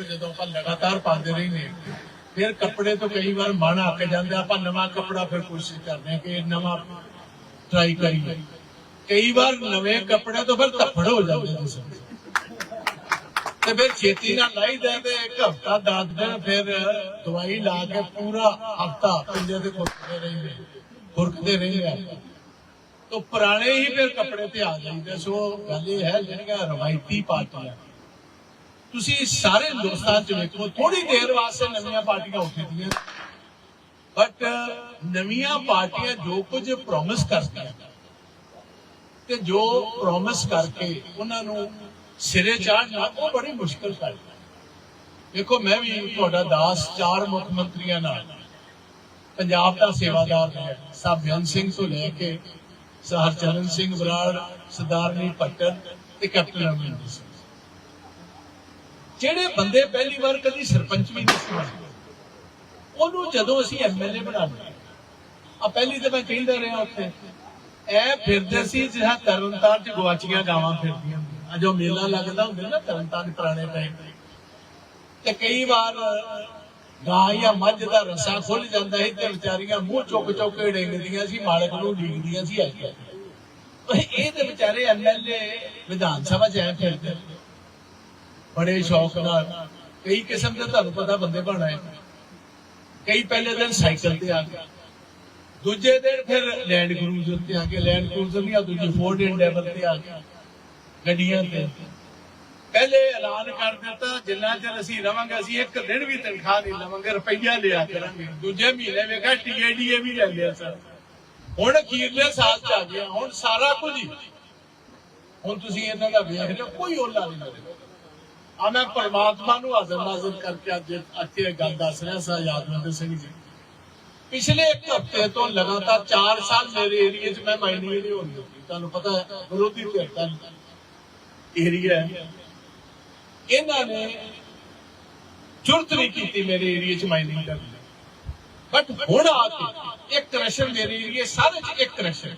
ਜਦੋਂ ਆਪਾਂ ਲਗਾਤਾਰ ਪਾਉਂਦੇ ਰਹਿੰਦੇ ਹਾਂ, ਫਿਰ ਕੱਪੜੇ ਤੋਂ ਕਈ ਵਾਰ ਮਨ ਅੱਕ ਜਾਂਦਾ ਆਪਾਂ ਨਵਾਂ ਕੱਪੜਾ ਫਿਰ ਕੋਸ਼ਿਸ਼ ਕਰਦੇ ਕਿ ਨਵਾਂ ਟਰਾਈ ਕਰੀਏ। ਕਈ ਵਾਰ ਨਵੇਂ ਕੱਪੜੇ ਤੋਂ ਫਿਰ ਧੱਫੜ ਹੋ ਜਾਂਦੇ ਨੇ ਤੇ ਫਿਰ ਛੇਤੀ ਨਾਲ ਲਾਈਦਾ ਤੇ ਇੱਕ ਹਫਤਾ ਦਸ ਦਿਨ ਫਿਰ ਦਵਾਈ ਲਾ ਕੇ ਪੂਰਾ ਹਫਤਾ ਪਿੰਡੇ ਤੇ ਖੁਰਕਦੇ ਰਹਿੰਦੇ ਖੁਰਕਦੇ ਰਹਿੰਦੇ ਤੋ ਪੁਰਾਣੇ ਹੀ ਫਿਰ ਕੱਪੜੇ ਤੇ ਆ ਜਾਂਦੇ ਸੋ ਗੱਲ ਇਹ ਹੈ ਜਿਹੜੀਆਂ ਰਵਾਇਤੀ ਪਾਰਟੀਆਂ ਤੁਸੀਂ ਸਾਰੇ ਹਿੰਦੁਸਤਾਨ ਚ ਵੇਖੋ ਥੋੜੀ ਦੇਰ ਵਾਸਤੇ ਨਵੀਆਂ ਪਾਰਟੀਆਂ ਉੱਠਦੀਆਂ ਬਟ ਨਵੀਆਂ ਪਾਰਟੀਆਂ ਜੋ ਕੁਝ ਪ੍ਰੋਮਿਸ ਕਰਦੀਆਂ ਤੇ ਜੋ ਪ੍ਰੋਮਿਸ ਕਰਕੇ ਉਹਨਾਂ ਨੂੰ ਸਿਰੇ ਚਾੜਨਾ ਉਹ ਬੜੀ ਮੁਸ਼ਕਲ ਗੱਲ ਹੈ ਦੇਖੋ, ਮੈਂ ਵੀ ਤੁਹਾਡਾ ਦਾਸ ਚਾਰ ਮੁੱਖ ਮੰਤਰੀਆਂ ਨਾਲ ਪੰਜਾਬ ਦਾ ਸੇਵਾਦਾਰ ਹੈ ਸਾਬਿਆਨ ਸਿੰਘ ਤੋਂ ਲੈ ਕੇ ਸਹਰਚਰਨ ਸਿੰਘ ਬਰਾੜ, ਸਰਦਾਰਨੀ ਪੱਟਨ ਤੇ ਕੈਪਟਨ ਅਮਰਿੰਦਰ ਸਿੰਘ। ਜਿਹੜੇ ਬੰਦੇ ਪਹਿਲੀ ਵਾਰ ਕਦੀ ਸਰਪੰਚ ਵੀ ਨਹੀਂ ਸੀ ਬਣੇ, ਉਹਨੂੰ ਜਦੋਂ ਅਸੀਂ ਐਮਐਲਏ ਬਣਾਉਂਦੇ ਆ ਪਹਿਲੀ ਤਾਂ ਮੈਂ ਕਹਿੰਦਾ ਰਿਹਾ ਉੱਥੇ ਇਹ ਫਿਰਦੇ ਸੀ ਜਿਹੜਾ ਤਰਨਤਾਰਨ ਚ ਗਵਾਚੀਆਂ ਗਾਵਾਂ ਫਿਰਦੀਆਂ ਆ ਜੋ ਮੇਲਾ ਲੱਗਦਾ ਹੁੰਦਾ ਨਾ ਤਰਨਤਾਰਨ ਪੁਰਾਣੇ ਟਾਈਮ ਤੇ। ਕਈ ਵਾਰ ਗਾਂ ਜਾਂ ਮੱਝ ਦਾ ਰਸਾ ਖੁੱਲ ਜਾਂਦਾ ਸੀ ਤੇ ਵਿਚਾਰੀਆਂ ਮੂੰਹ ਚੁੱਕ ਚੁੱਕ ਕੇ ਡਿੰਗਦੀਆਂ ਸੀ ਮਾਲਕ ਨੂੰ ਡੀਕਦੀਆਂ ਸੀ ਅੱਜ ਇਹ ਤੇ ਵਿਚਾਰੇ ਐਮਐਲਏ ਵਿਧਾਨ ਸਭਾ ਚ ਐ ਫਿਰਦੇ। ਬੜੇ ਸ਼ੌਕ ਨਾਲ। ਕਈ ਕਿਸਮ ਦੇ ਤੁਹਾਨੂੰ ਪਤਾ ਬੰਦੇ ਬਣਾਏ ਕਈ ਪਹਿਲੇ ਦਿਨ ਸਾਈਕਲ ਤੇ ਆ ਗਏ। ਦੂਜੇ ਦਿਨ ਫਿਰ ਲੈਂਡ ਕਰੂਜ਼ਰ ਤੇ ਆ ਗਏ। ਲੈਂਡ ਕਰੂਜ਼ਰ ਨਹੀਂ ਆ ਦੂਜੀ ਫੋਰਡ ਇੰਡੇਵਰ ਤੇ ਆ ਗਏ। ਗੱਡੀਆਂ ਤੇ। ਪਹਿਲੇ ਐਲਾਨ ਕਰ ਦਿੱਤਾ, ਜਿੰਨਾ ਚਿਰ ਅਸੀਂ ਰਵਾਂਗੇ, ਅਸੀਂ ਇੱਕ ਦਿਨ ਵੀ ਤਨਖਾਹ ਨਹੀਂ ਲਵਾਂਗੇ, ਰੁਪਈਆ ਲਿਆ ਕਰਾਂਗੇ। ਦੂਜੇ ਮਹੀਨੇ ਵੇਖਿਆ ਟੀਏਡੀਏ ਵੀ ਲੈਂਦੇ ਸਰ। ਹੁਣ ਅਖੀਰਲੇ ਸਾਲ ਚ ਆ ਗਿਆ। ਹੁਣ ਸਾਰਾ ਕੁਝ ਹੀ। ਹੁਣ ਤੁਸੀਂ ਇਹਨਾਂ ਦਾ ਵੇਖ ਲਿਓ, ਕੋਈ ਓਲਾ ਨਹੀਂ ਮਿਲੇਗਾ। ਆ ਮੈਂ ਪਰਮਾਤਮਾ ਨੂੰ ਹਾਜ਼ਰ ਨਾਜ਼ਰ ਕਰਕੇ ਅੱਜ ਇੱਥੇ ਇਹ ਗੱਲ ਦੱਸ ਰਿਹਾ ਸਾਂ ਯਾਦਵਿੰਦਰ ਸਿੰਘ ਜੀ। ਪਿਛਲੇ ਇੱਕ ਹਫ਼ਤੇ ਤੋਂ ਲਗਾਤਾਰ 4 ਸਾਲ ਮੇਰੇ ਏਰੀਆ 'ਚ ਮੈਂ ਮਾਈਨਿੰਗ ਨਹੀਂ ਹੋਣ ਤੁਹਾਨੂੰ ਪਤਾ ਹੈ, ਵਿਰੋਧੀ ਧਿਰ ਦਾ ਏਰੀਆ ਇਹਨਾਂ ਨੇ ਜੁਰਤ ਨਹੀਂ ਕੀਤੀ ਮੇਰੇ ਏਰੀਆ 'ਚ ਮਾਈਨਿੰਗ ਕਰਨ ਦੀ। ਬਟ ਹੁਣ ਆ ਕੇ ਇੱਕ ਕ੍ਰਸ਼ਰ ਮੇਰੇ ਏਰੀਆ ਸਾਰੇ 'ਚ ਇੱਕ ਕ੍ਰਸ਼ਰ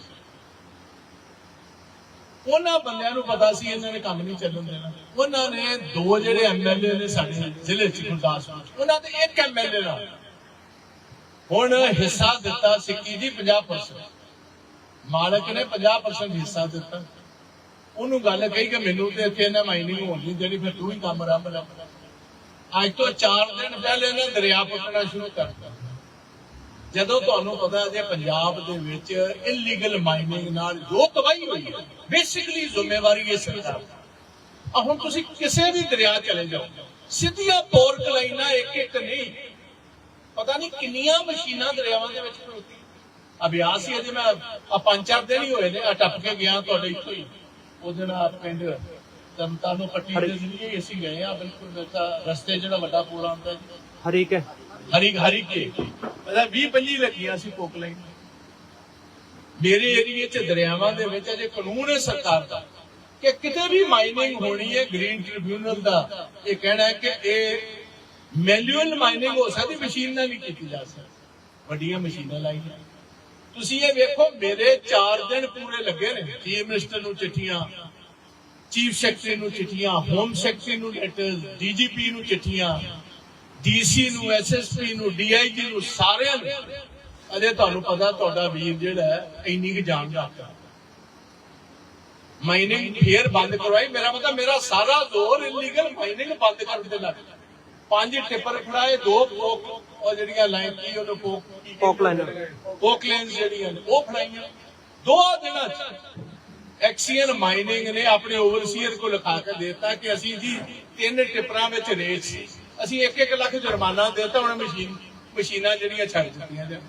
ਉਹਨਾਂ ਬੰਦਿਆਂ ਨੂੰ ਪਤਾ ਸੀ ਇਹਨਾਂ ਨੇ ਕੰਮ ਨਹੀਂ ਚੱਲਣ ਦੇਣਾ। ਉਹਨਾਂ ਨੇ ਦੋ ਜਿਹੜੇ ਐਮਐਲਏ ਨੇ ਸਾਡੇ ਜ਼ਿਲ੍ਹੇ 'ਚ, ਗੁਰਦਾਸਪੁਰ ਉਹਨਾਂ ਦੇ ਇੱਕ ਐਮਐਲਏ ਨਾਲ ਹੁਣ ਹਿੱਸਾ ਦਿੱਤਾ ਸਿੱਕੀ ਜੀ 50% ਮਾਲਕ ਨੇ 50% ਹਿੱਸਾ ਦਿੱਤਾ। ਉਹਨੂੰ ਗੱਲ ਕਹੀ ਕਿ ਮੈਨੂੰ ਤੇ ਇੱਥੇ ਇਹਨਾਂ ਮਾਈਨਿੰਗ ਹੋਣੀ ਨਹੀਂ ਦੇਣੀ ਫਿਰ ਤੂੰ ਹੀ ਕੰਮ ਆਰੰਭ ਲੈ ਅੱਜ ਤੋਂ 4 ਦਿਨ ਪਹਿਲੇ ਇਹਨੇ ਦਰਿਆ ਪੁੱਟਣਾ ਸ਼ੁਰੂ ਕਰਤਾ। ਜਦੋਂ ਤੁਹਾਨੂੰ ਪਤਾ ਹੈ ਜੇ ਪੰਜਾਬ ਦੇ ਵਿੱਚ ਇਲੀਗਲ ਮਾਈਨਿੰਗ ਨਾਲ ਜੋ ਤਬਾਹੀ ਹੋਈ ਹੈ ਬੇਸਿਕਲੀ ਜ਼ਿੰਮੇਵਾਰੀ ਇਹ ਸਰਕਾਰ। ਆ। ਹੁਣ ਤੁਸੀਂ ਕਿਸੇ ਵੀ ਦਰਿਆ ਚਲੇ ਜਾਓ ਸਿੱਧੀਆਂ ਪੋਰਕ ਲਾਈਨਾਂ ਇੱਕ ਇੱਕ ਨਹੀਂ। ਪਤਾ ਨਹੀਂ ਕਿੰਨੀਆਂ ਮਸ਼ੀਨਾਂ ਦਰਿਆਵਾਂ ਦੇ ਵਿੱਚ ਖਲੋਤੀ ਅਭਿਆਸ ਹੀ ਅਜੇ ਮੈਂ ਆ ਪੰਜ ਚਾਰ ਦਿਨ ਹੀ ਹੋਏ ਨੇ ਆ ਟੱਪ ਕੇ ਗਿਆ ਤੁਹਾਡੇ ਇੱਥੋਂ ਹੀ। ਉਹਦੇ ਨਾਲ ਪਿੰਡ ਤਮਤਾਨੋ ਪੱਟੀ ਦੇ ਜ਼ਰੀਏ ਅਸੀਂ ਗਏ ਆ ਬਿਲਕੁਲ ਰਸਤੇ ਜਿਹੜਾ ਵੱਡਾ ਪੁਲ ਆਉਂਦਾ ਹਰੀਕ ਹੈ। ਹਰੀ ਹਰੀ ਕੇ ਮਤਲਬ 20 25 ਲੱਗੀਆਂ ਸੀ ਪੋਕ ਲਾਈਨ। ਮੇਰੇ ਏਰੀਏ 'ਚ ਦਰਿਆਵਾਂ ਦੇ ਵਿੱਚ ਅਜੇ ਕਾਨੂੰਨ ਹੈ ਸਰਕਾਰ ਦਾ ਕਿ ਕਿਤੇ ਵੀ ਮਾਈਨਿੰਗ ਹੋਣੀ ਹੈ ਗ੍ਰੀਨ ਟ੍ਰਿਬਿਊਨਲ ਦਾ ਇਹ ਕਹਿਣਾ ਹੈ ਕਿ ਇਹ ਮੈਨੂਅਲ ਮਾਈਨਿੰਗ ਹੋ ਸਕਦੀ ਮਸ਼ੀਨ ਨਾਲ ਨਹੀਂ ਕੀਤੀ ਜਾ ਸਕਦੀ। ਵੱਡੀਆਂ ਮਸ਼ੀਨਾਂ ਲਾਈਆਂ। ਤੁਸੀਂ ਇਹ ਵੇਖੋ ਮੇਰੇ 4 ਦਿਨ ਪੂਰੇ ਲੱਗੇ ਨੇ ਚੀਫ ਮਿਨਿਸਟਰ ਨੂੰ ਚਿੱਠੀਆਂ ਚੀਫ ਸੈਕਟਰੀ ਨੂੰ ਚਿੱਠੀਆਂ ਹੋਮ ਸੈਕਟਰੀ ਨੂੰ ਲੈਟਰਸ ਡੀਜੀਪੀ ਨੂੰ ਚਿੱਠੀਆਂ। ਡੀਸੀ ਨੂੰ ਐਸਐਸਪੀ ਨੂੰ ਡੀਆਈਜੀ ਨੂੰ ਸਾਰਿਆਂ ਨੂੰ। ਅਜੇ ਤੁਹਾਨੂੰ ਪਤਾ ਤੁਹਾਡਾ ਵੀਰ ਜਿਹੜਾ ਹੈ ਇੰਨੀ ਕਿ ਜਾਣ ਦਾ ਮਾਈਨਿੰਗ ਫੇਰ ਬੰਦ ਕਰਵਾਈ। ਮੇਰਾ ਮਤਲਬ ਮੇਰਾ ਸਾਰਾ ਜ਼ੋਰ ਇਲੀਗਲ ਮਾਈਨਿੰਗ ਬੰਦ ਕਰਨ ਤੇ ਲੱਗ। ਪੰਜ ਟਿੱਪਰ ਖੜਾਏ ਦੋ ਪੋਕ ਉਹ ਜਿਹੜੀਆਂ ਲਾਈਨ ਕੀ ਉਹਨੂੰ ਪੋਕ ਪੋਕ ਲਾਈਨਾਂ। ਪੋਕ ਲਾਈਨਸ ਜਿਹੜੀਆਂ ਨੇ ਉਹ ਫੜਾਈਆਂ। ਦੋ ਦਿਨਾਂ ਚ ਐਕਸੀਅਨ ਮਾਈਨਿੰਗ ਨੇ ਆਪਣੇ ਓਵਰਸੀਅਰ ਕੋ ਲਿਖਾ ਕੇ ਦਿੱਤਾ ਕਿ ਅਸੀਂ ਜੀ ਤਿੰਨ ਟਿੱਪਰਾਂ ਵਿੱਚ ਰੇਟ ਸੀ। ਅਸੀਂ 1-1 ਲੱਖ ਜੁਰਮਾਨਾ ਦਿੱਤਾ ਹੁਣ ਮਸ਼ੀਨ ਮਸ਼ੀਨਾਂ ਜਿਹੜੀਆਂ ਛੱਡ ਦਿੱਤੀਆਂ ਜਾਣ